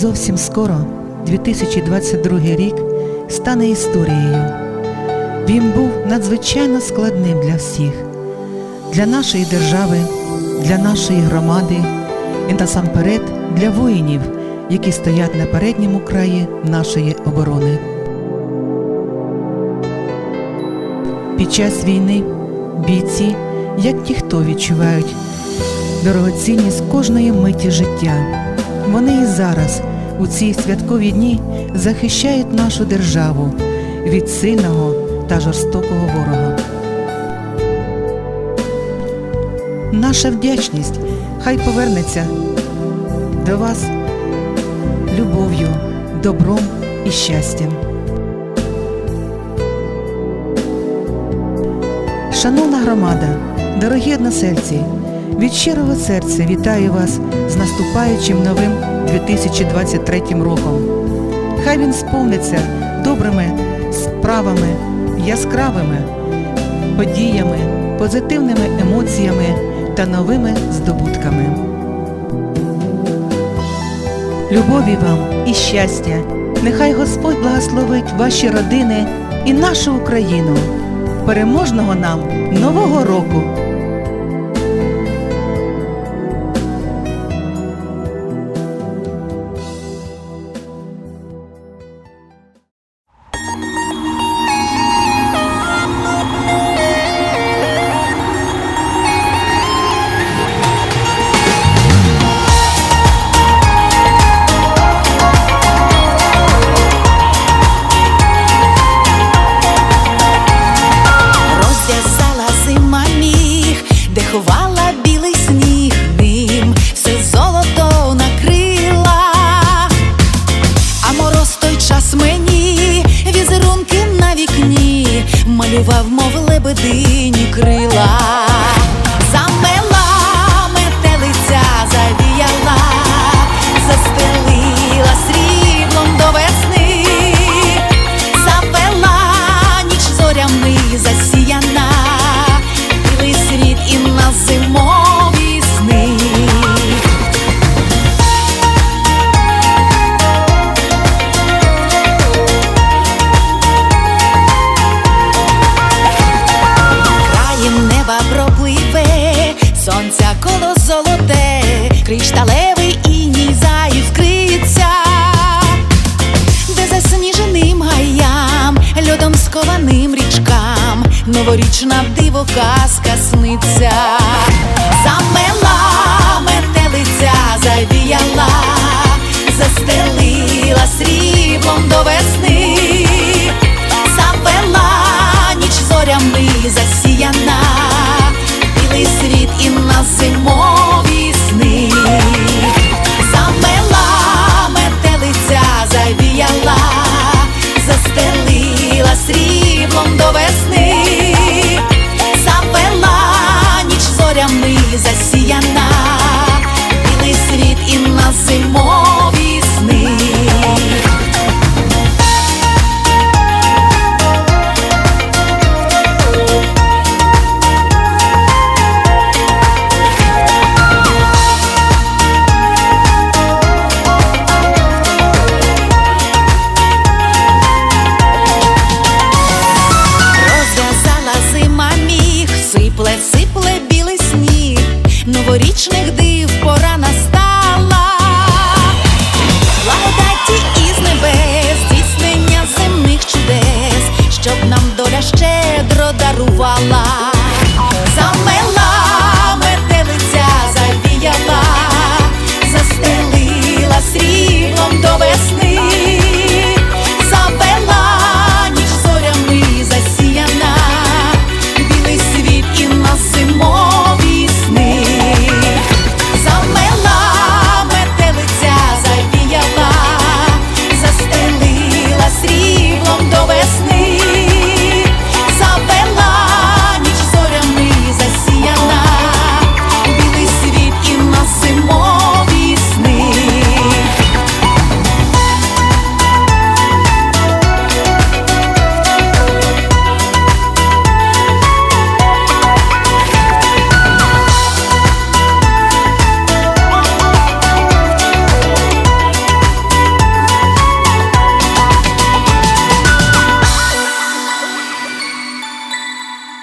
Зовсім скоро 2022 рік стане історією. Він був надзвичайно складним для всіх, для нашої держави, для нашої громади і насамперед для воїнів, які стоять на передньому краї нашої оборони. Під час війни бійці, як ніхто відчувають дорогоцінність кожної миті життя. Вони і зараз, у ці святкові дні, захищають нашу державу від сильного та жорстокого ворога. Наша вдячність хай повернеться до вас любов'ю, добром і щастям. Шановна громада, дорогі односельці, від щирого серця вітаю вас з наступаючим новим 2023 роком. Хай він сповниться добрими справами, яскравими подіями, позитивними емоціями та новими здобутками. Любові вам і щастя! Нехай Господь благословить ваші родини і нашу Україну. Переможного нам Нового року! Сонця коло золоте, кришталевий іній заіскриться, де засніженим гаям, льодом скованим річкам, новорічна диво казка сниться, замела і lie.